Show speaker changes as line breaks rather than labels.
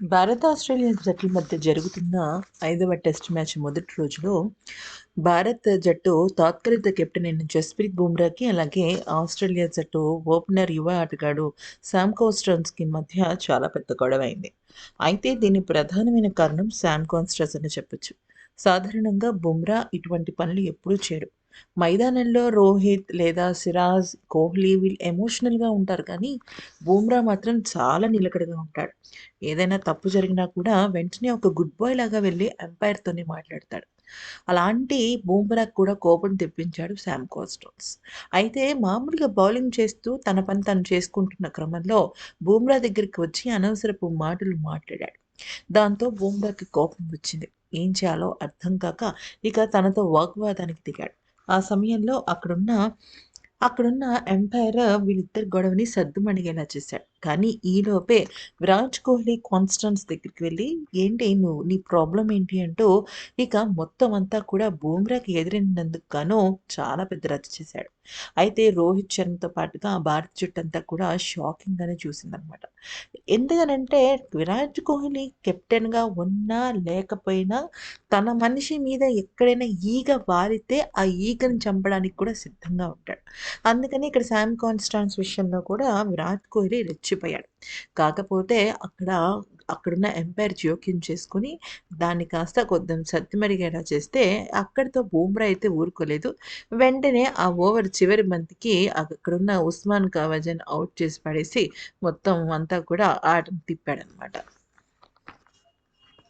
Bharat Australia జట్ల మధ్య జరుగుతున్న ఐదవ టెస్ట్ మ్యాచ్ మొదటి రోజులో భారత్ జట్టు తాత్కాలిక కెప్టెన్ అయిన జస్ప్రీత్ బుమ్రాకి అలాగే ఆస్ట్రేలియా జట్టు ఓపెనర్ యువ ఆటగాడు శామ్ కోస్టన్స్కి మధ్య చాలా పెద్ద గొడవ అయింది అయితే దీని ప్రధానమైన కారణం శామ్ కాన్స్టర్స్ అని చెప్పొచ్చు. సాధారణంగా బుమ్రా ఇటువంటి పనులు ఎప్పుడూ చేయరు. మైదానంలో రోహిత్ లేదా సిరాజ్ కోహ్లీ వీళ్ళు ఎమోషనల్గా ఉంటారు. కానీ బూమ్రా మాత్రం చాలా నిలకడగా ఉంటాడు. ఏదైనా తప్పు జరిగినా కూడా వెంటనే ఒక గుడ్ బాయ్ లాగా వెళ్ళి ఎంపైర్తోనే మాట్లాడతాడు. అలాంటి బూమ్రాకు కూడా కోపం తెప్పించాడు శామ్ కోస్టోన్స్. అయితే మామూలుగా బౌలింగ్ చేస్తూ తన పని తను చేసుకుంటున్న క్రమంలో బూమ్రా దగ్గరికి వచ్చి అనవసరపు మాటలు మాట్లాడాడు. దాంతో బూమ్రాకి కోపం వచ్చింది. ఏం చేయాలో అర్థం కాక ఇక తనతో వాగ్వాదానికి దిగాడు. ఆ సమయంలో అక్కడున్న అక్కడున్న ఎంపైర్ వీళ్ళిద్దరి గొడవని సర్దుమణిగేలా చేశాడు కానీ ఈలోపే విరాట్ కోహ్లీ కాన్స్టన్స్ దగ్గరికి వెళ్ళి ఏంటి నువ్వు నీ ప్రాబ్లం ఏంటి? అంటూ ఇక మొత్తం అంతా కూడా బూమ్రాకి ఎదిరినందుకు గాను చాలా పెద్ద రద్దు చేశాడు. అయితే రోహిత్ శర్మతో పాటుగా భారత జట్టు అంతా కూడా షాకింగ్గానే చూసిందనమాట. ఎందుకనంటే విరాట్ కోహ్లీ కెప్టెన్గా ఉన్నా లేకపోయినా తన మనిషి మీద ఎక్కడైనా ఈగ వారితే ఆ ఈగను చంపడానికి కూడా సిద్ధంగా ఉంటాడు. అందుకని ఇక్కడ శామ్ కాన్స్టాన్స్ విషయంలో కూడా విరాట్ కోహ్లీ మర్చిపోయాడు కాకపోతే అక్కడ అక్కడున్న ఎంపైర్ జోక్యం చేసుకుని దాన్ని కాస్త కొద్దిగా సత్తిమరిగేలా చేస్తే అక్కడితో బూమ్రా అయితే ఊరుకోలేదు. వెంటనే ఆ ఓవర్ చివరి బంతికి అక్కడున్న ఉస్మాన్ కవాజన్ అవుట్ చేసి పడేసి మొత్తం అంతా కూడా ఆటను తిప్పాడనమాట.